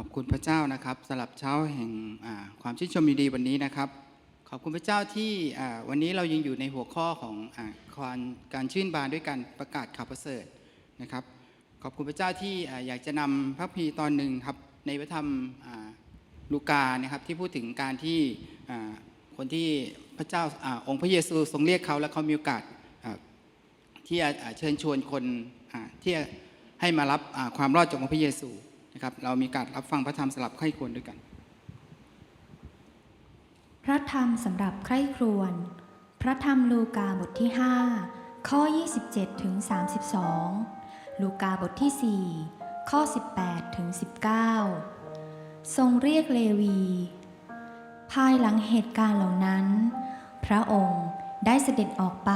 ขอบคุณพระเจ้านะครับสำหรับเช้าแห่งความชื่นชมยินดีวันนี้นะครับ ขอบคุณพระเจ้าที่วันนี้เรายังอยู่ในหัวข้อของอการการชื่นบานด้วยการประกาศข่าวประเสริฐนะครับ ขอบคุณพระเจ้าที่อยากจะนำพระพีตอนหนึ่งครับในพระธรรมลูกานะครับที่พูดถึงการที่คนที่พระเจ้าอองค์พระเยซูทรงเรียกเขาและเขามีโอกาสที่จะเชิญชวนคนที่จะให้มารับความรอดจากองค์พระเยซู นะครับเรามีการรับฟังพระธรรมสลับไข้ควรด้วยกัน พระธรรมสำหรับใครครวญพระธรรมลูกาบทที่ 5 ข้อ 27ถึง32 ลูกาบทที่ 4 ข้อ 18ถึง19 ทรงเรียกเลวี ภายหลังเหตุการณ์เหล่านั้น พระองค์ได้เสด็จออกไป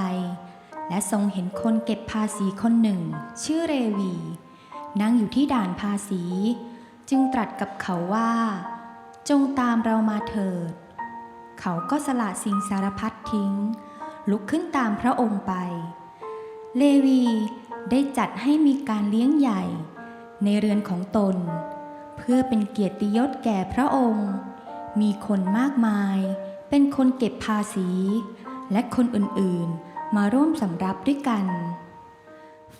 และทรงเห็นคนเก็บภาษีคนหนึ่ง ชื่อเรวี นั่งอยู่ที่ด่านภาษี จึงตรัสกับเขาว่า จงตามเรามาเถิด เขาก็สละสิ่งสารพัดทิ้ง ลุกขึ้นตามพระองค์ไป เลวีได้จัดให้มีการเลี้ยงใหญ่ ในเรือนของตน เพื่อเป็นเกียรติยศแก่พระองค์ มีคนมากมาย เป็นคนเก็บภาษี และคนอื่นๆ มาร่วมสำรับด้วยกัน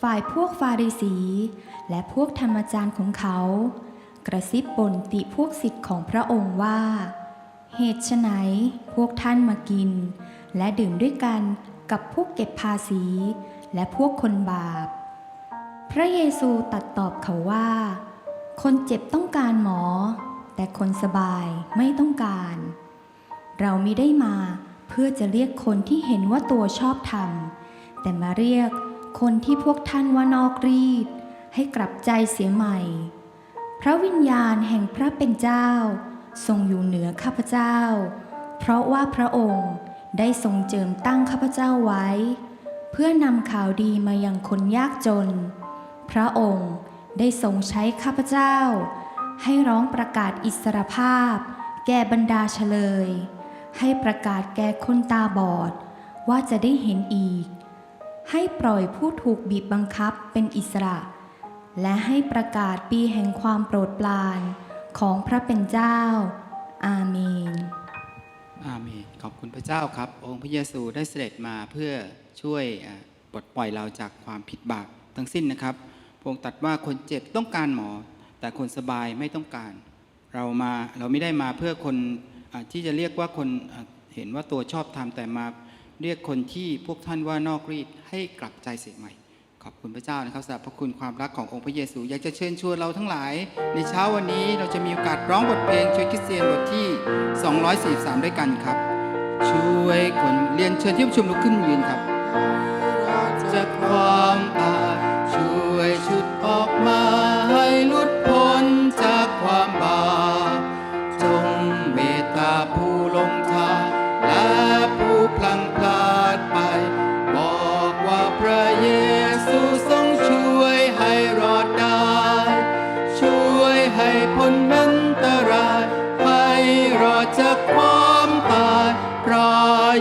ฝ่ายพวกฟาริสี และพวกธรรมจารย์ของเขา กระซิบบ่นติพวกสิทธิ์ของพระองค์ว่า เหตุไฉนพวกท่านมากิน และดื่มด้วยกันกับพวกเก็บภาษี และพวกคนบาป พระเยซูตัดตอบเขาว่า คนเจ็บต้องการหมอ แต่คนสบายไม่ต้องการ เรามิได้มาเพื่อจะเรียกคนที่เห็นว่าตัวชอบธรรมแต่มาเรียก คนที่พวกท่านว่านอกรีด ให้กลับใจเสียใหม่ พระวิญญาณแห่งพระเป็นเจ้า ทรงอยู่เหนือข้าพเจ้า เพราะว่าพระองค์ได้ทรงเจิมตั้งข้าพเจ้าไว้ เพื่อนำข่าวดีมายังคนยากจน พระองค์ได้ทรงใช้ข้าพเจ้า ให้ร้องประกาศอิสรภาพ แก่บรรดาเฉลย ให้ประกาศแก่คนตาบอด ว่าจะได้เห็นอีก ให้ปล่อยผู้ถูกบีบบังคับเป็นอิสระ และให้ประกาศปีแห่งความโปรดปรานของพระเป็นเจ้า อาเมน อาเมน ขอบคุณพระเจ้าครับ องค์พระเยซูได้เสด็จมาเพื่อช่วยปลดปล่อยเราจากความผิดบาปทั้งสิ้นนะครับ พระองค์ตรัดว่าคนเจ็บต้องการหมอ แต่คนสบายไม่ต้องการ เรามาเราไม่ได้มาเพื่อคนอที่จะเรียกว่าคนเห็นว่าตัวชอบธรรมแต่มา เรียกคนที่พวกท่านว่านอกรีดให้กลับใจเสียใหม่ขอบคุณพระเจ้านะครับสำหรับพระคุณความรักขององค์พระเยซู อยากจะเชิญชวนเราทั้งหลาย ในเช้าวันนี้เราจะมีโอกาสร้องบทเพลงช่วยคริสเตียนบทที่ 243 ด้วยกันครับ ช่วยคนเรียนเชิญที่ประชุมลุกขึ้นยืนครับจากความตาช่วยชุดออก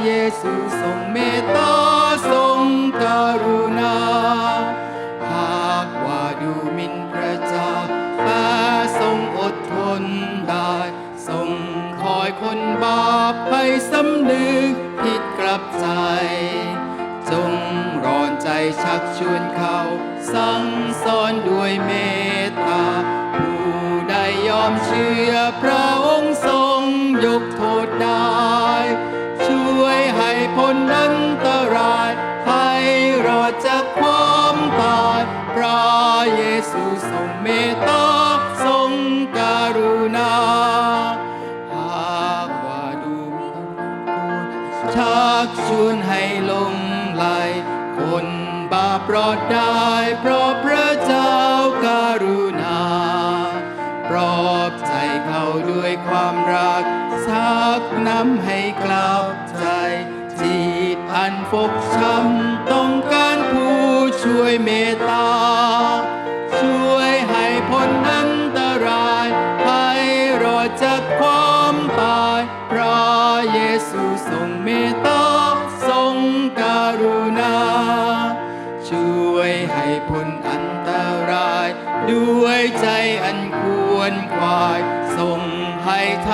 เยซูทรงเมตตาทรงกรุณา หากว่าดูหมินพระเจ้าแต่ทรงอดทนได้ ทรงคอยคนบาปให้สำนึกผิดกลับใจ จงร้อนใจชักชวนเขาสั่งสอนด้วยเมตตาผู้ใดยอมเชื่อพระ เยซูทรงเมตตาทรงกรุณา หากว่าดูมีชักชวนให้ลงไหลคนบาปรอดได้เพราะพระเจ้าการุณา ปลอบใจเขาด้วยความรักชักนำให้กลับใจจิตอันฟกช้ำต้องการผู้ช่วยเมตตา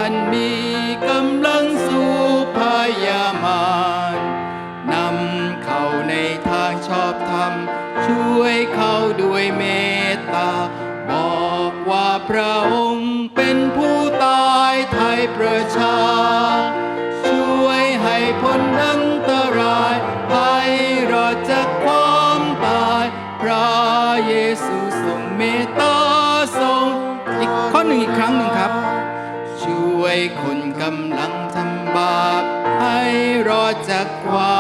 านมีกำลังสู้พยามารนำเขาในทางชอบธรรม ช่วยเขาด้วยเมตตา บอกว่าพระองค์เป็นผู้ตายไทยประชา อ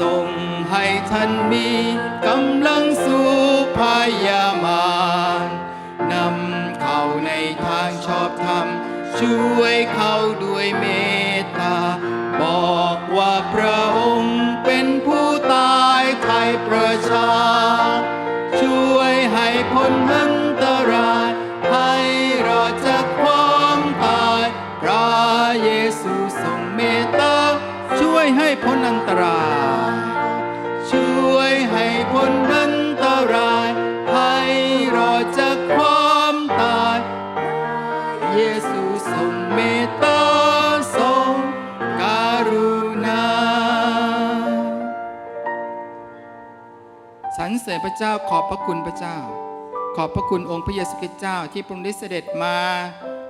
ส่งให้ท่านมีกำลังสู้พยามารนำเขาในทางชอบธรรมช่วยเขาด้วยเมต พ้นอันตรายให้รอดจากความตาย เยซูทรงเมตตาทรงการุณาสรรเสริญพระเจ้าขอบพระคุณพระเจ้า ขอบพระคุณองค์พระเยซูคริสต์เจ้าที่พระองค์ได้เสด็จมา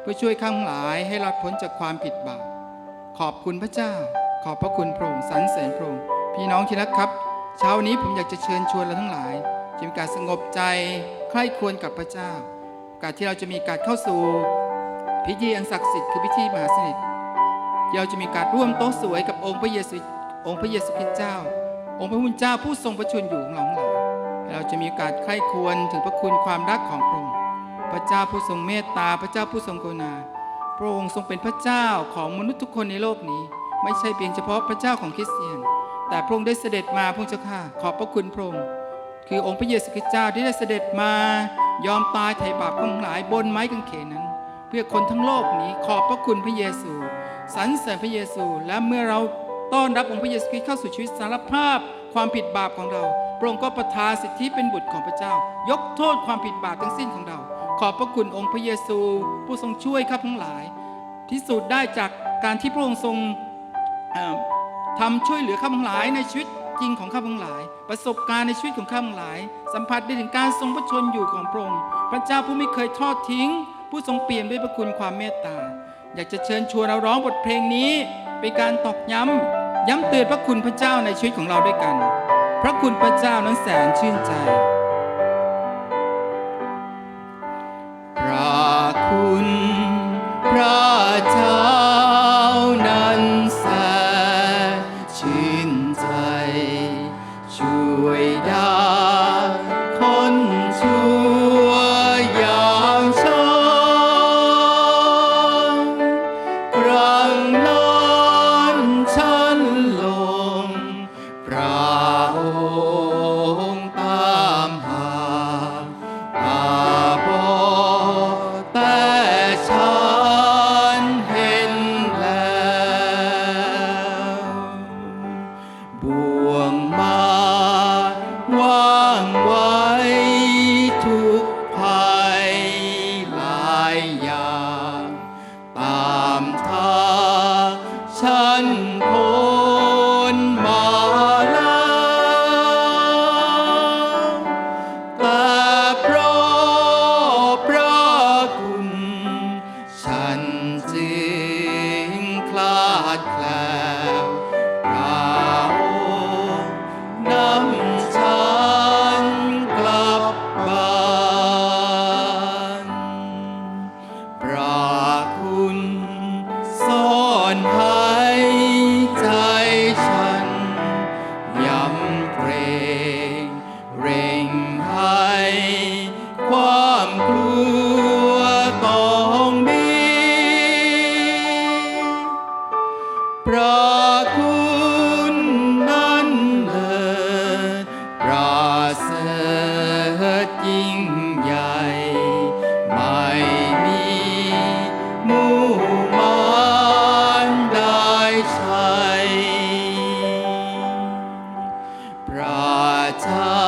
เพื่อช่วยข้างหลายให้รอดพ้นจากความผิดบาปขอบคุณพระเจ้า ขอบพระคุณพระองค์สรรเสริญพระองค์พี่น้องที่รักครับ เช้านี้ผมอยากจะเชิญชวนเราทั้งหลายจะมีการสงบใจใคร่ควรกับพระเจ้า กาสที่เราจะมีการเข้าสู่พิธีอันศักดิ์สิทธิ์คือพิธีมหาสนิทที่เราจะมีการร่วมโต๊ะสวยกับองค์พระเยซูองค์พระเยซูคริสต์เจ้า องค์พระผู้เป็นเจ้าผู้ทรงพระชนอยู่ของเราทั้งหลายเราจะมีกาสใคร่ควรถึงพระคุณความรักของพระองค์พระเจ้าผู้ทรงเมตตาพระเจ้าผู้ทรงกรุณา พระองค์ทรงเป็นพระเจ้าของมนุษย์ทุกคนในโลกนี้ ไม่ใช่เพียงเฉพาะพระเจ้าของคริสเตียน แต่พระองค์ได้เสด็จมาพระองค์เจ้าข้าขอบพระคุณพระองค์คือองค์พระเยซูคริสต์เจ้าที่ได้เสด็จมายอมตายไถ่บาปของทั้งหลายบนไม้กางเขนนั้น เพื่อคนทั้งโลกนี้ขอบพระคุณพระเยซูสรรเสริญพระเยซู และเมื่อเราต้อนรับองค์พระเยซูคริสต์เข้าสู่ชีวิตสารภาพความผิดบาปของเราพระองค์ก็ประทานสิทธิเป็นบุตรของพระเจ้า ยกโทษความผิดบาปทั้งสิ้นของเรา ขอบพระคุณองค์พระเยซู ผู้ทรงช่วยข้าทั้งหลายพิสูจน์ได้จากการที่พระองค์ทรง ทำช่วยเหลือข้าพงหลายในชีวิตจริงของข้าพงหลาย ประสบการณ์ในชีวิตของข้าพงหลาย สัมผัสได้ถึงการทรงพระชนอยู่ของพระองค์พระเจ้าผู้ไม่เคยทอดทิ้ง ผู้ทรงเปลี่ยนด้วยพระคุณความเมตตา อยากจะเชิญชวนเราร้องบทเพลงนี้เป็นการตอกย้ำย้ำเตือนพระคุณพระเจ้าในชีวิตของเราด้วยกัน พระคุณพระเจ้านั้นแสนชื่นใจ ฉันพ้ 자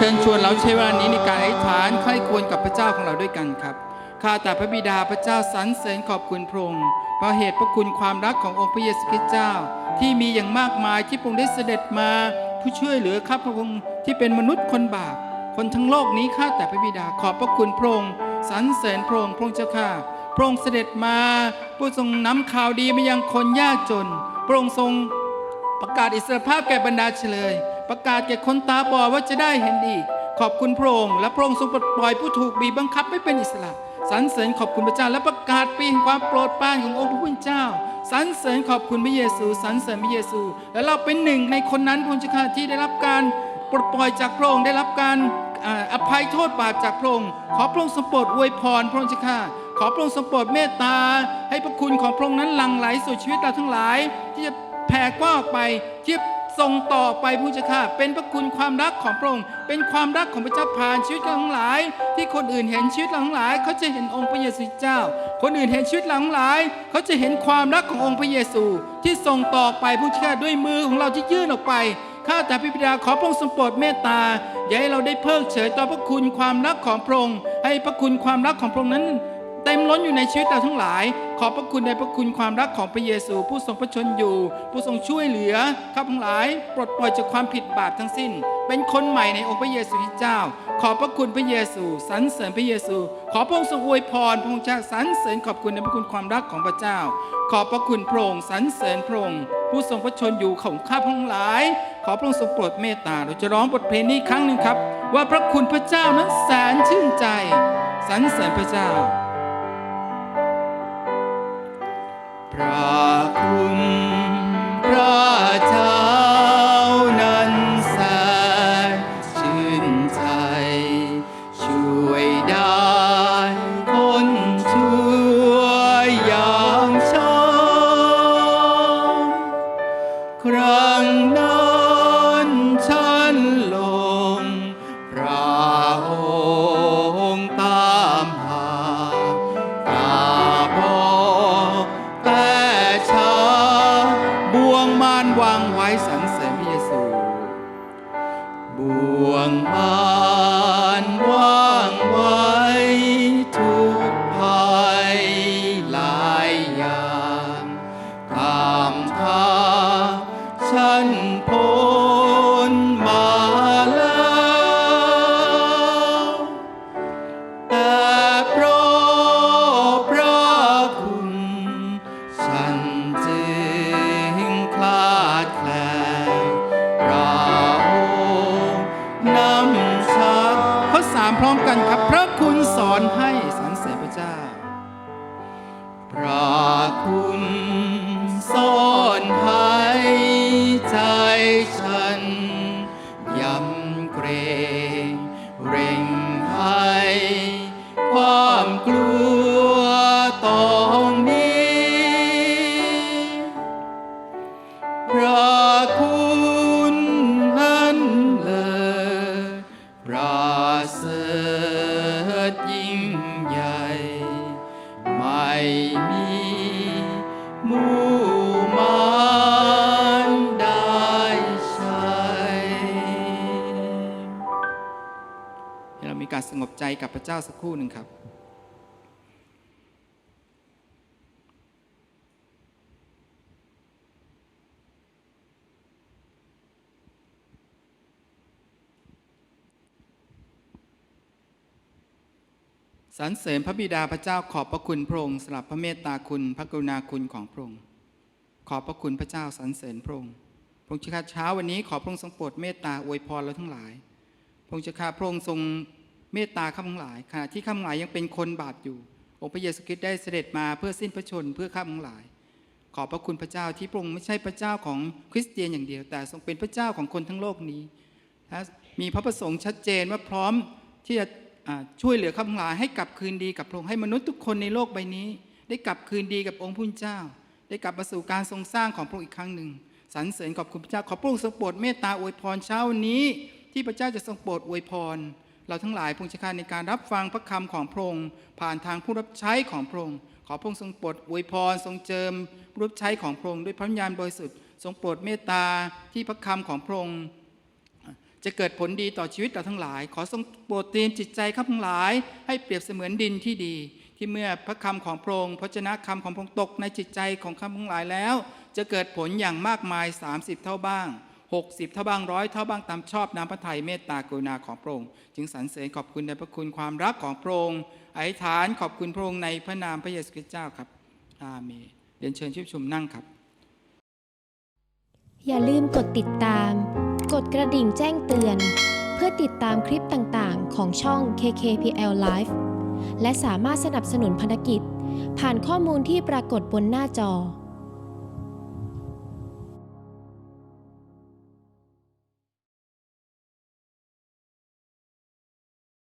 เชิญชวนเราใช้เวลานี้ในการอธิษฐานใคร่ควรกับพระเจ้าของเราด้วยกันครับข้าแต่พระบิดาพระเจ้าสรรเสริญขอบคุณพระองค์เพราะเหตุพระคุณความรักขององค์พระเยซูคริสต์เจ้า ที่มีอย่างมากมายที่พระองค์ได้เสด็จมา ผู้ช่วยเหลือข้าพระองค์ที่เป็นมนุษย์คนบาปคนทั้งโลกนี้ข้าแต่พระบิดาขอบพระคุณพระองค์สรรเสริญพระองค์พระองค์เจ้าข้าพระองค์เสด็จมาผู้ทรงนำข่าวดีมายังคนยากจน พระองค์ทรงประกาศอิสรภาพแก่บรรดาเฉลย ประกาศแก่คนตาบอดว่าจะได้เห็นอีก ขอบคุณพระองค์และพระองค์ทรงปลดปล่อยผู้ถูกบีบบังคับไม่เป็นอิสระสรรเสริญขอบคุณพระเจ้า และประกาศปีแห่งความโปรดปรานขององค์พระผู้เป็นเจ้าสรรเสริญขอบคุณพระเยซูสรรเสริญพระเยซู และเราเป็นหนึ่งในคนนั้นพระองค์เจ้าที่ได้รับการปลดปล่อยจากพระองค์ได้รับการอภัยโทษบาปจากพระองค์ขอพระองค์ทรงโปรดอวยพรพระองค์เจ้าข้าขอพระองค์ทรงโปรดเมตตา ให้พระคุณของพระองค์นั้นหลั่งไหลสู่ชีวิตเราทั้งหลาย ที่จะแผ่กว้างออกไปที่ ส่งต่อไปผู้เจ้าข้าเป็นพระคุณความรักของพระองค์ เป็นความรักของพระเจ้าผ่านชีวิตเราทั้งหลาย ที่คนอื่นเห็นชีวิตเราทั้งหลาย เขาจะเห็นองค์พระเยซูเจ้า คนอื่นเห็นชีวิตเราทั้งหลาย เขาจะเห็นความรักขององค์พระเยซู ที่ส่งต่อไปผู้เจ้าข้าด้วยมือของเราที่ยื่นออกไปข้าแต่พระบิดาขอพระองค์ทรงโปรดเมตตาอย่าให้เราได้เพิกเฉยต่อพระคุณความรักของพระองค์ให้พระคุณความรักของพระองค์นั้น เต็มล้นอยู่ในชีวิตเราทั้งหลาย ขอบพระคุณในพระคุณความรักของพระเยซู ผู้ทรงพระชนอยู่ ผู้ทรงช่วยเหลือข้าทั้งหลาย ปลดปล่อยจากความผิดบาปทั้งสิ้น เป็นคนใหม่ในองค์พระเยซูคริสต์เจ้า ขอบพระคุณพระเยซูสรรเสริญพระเยซู ขอพระองค์ทรงอวยพรพระองค์เจ้าสรรเสริญขอบคุณในพระคุณความรักของพระเจ้า ขอบพระคุณพระองค์สรรเสริญพระองค์ผู้ทรงพระชนอยู่ของข้าทั้งหลาย ขอพระองค์ทรงโปรดเมตตาเราจะร้องบทเพลงนี้ครั้งหนึ่งครับ ว่าพระคุณพระเจ้านั้นแสนชื่นใจสรรเสริญพระเจ้า พ สงบใจกับพระเจ้าสักครู่หนึ่งครับสรรเสริญพระบิดาพระเจ้าขอบพระคุณพระองค์สำหรับพระเมตตาคุณพระกรุณาคุณของพระองค์ขอบพระคุณพระเจ้าสรรเสริญพระองค์พระองค์เจ้าเช้าวันนี้ขอพระองค์ทรงโปรดเมตตาอวยพรเราทั้งหลาย พระองค์เจ้าข้าพระองค์ทรง เมตตาข้าทั้งหลายขณะที่ข้าทั้งหลายยังเป็นคนบาปอยู่ องค์พระเยซูคริสต์ได้เสด็จมาเพื่อสิ้นพระชนเพื่อข้าทั้งหลาย ขอบพระคุณพระเจ้าที่พระองค์ไม่ใช่พระเจ้าของคริสเตียนอย่างเดียว แต่ทรงเป็นพระเจ้าของคนทั้งโลกนี้และมีพระประสงค์ชัดเจนว่าพร้อมที่จะช่วยเหลือข้าพงหลายให้กลับคืนดีกับพระองค์ให้มนุษย์ทุกคนในโลกใบนี้ ได้กลับคืนดีกับองค์พระผู้เจ้า ได้กลับมาสู่การทรงสร้างของพระองค์อีกครั้งหนึ่งสรรเสริญขอบคุณพระเจ้าขอพระองค์ทรงโปรดเมตตาอวยพรเช้านี้ ที่พระเจ้าจะทรงโปรดอวยพร เราทั้งหลายพงชคาในการรับฟังพระคำของพระองค์ผ่านทางผู้รับใช้ของพระองค์ขอพระองค์ทรงโปรดอวยพรทรงเจิมผู้รับใช้ของพระองค์ด้วยพระญาณบริสุทธิ์ทรงโปรดเมตตาที่พระคำของพระองค์จะเกิดผลดีต่อชีวิตเราทั้งหลาย ขอทรงโปรดเตรียมจิตใจข้าพทั้งหลาย ให้เปรียบเสมือนดินที่ดี ที่เมื่อพระคำของพระองค์พระชนะคำของพระองค์ตกในจิตใจของข้าพทั้งหลายแล้ว จะเกิดผลอย่างมากมาย 30 เท่าบ้าง 60เท่าบ้างร้อยเท่าบ้างตามชอบน้ำพระทัยเมตตากรุณาของพระองค์จึงสรรเสริญขอบคุณในพระคุณความรักของพระองค์อธิษฐานขอบคุณพระองค์ในพระนามพระเยซูคริสต์เจ้าครับอาเมนเรียนเชิญชิบชมนั่งครับ อย่าลืมกดติดตาม กดกระดิ่งแจ้งเตือน เพื่อติดตามคลิปต่างๆ ของช่อง KKPL Live และสามารถสนับสนุนภารกิจ ผ่านข้อมูลที่ปรากฏบนหน้าจอ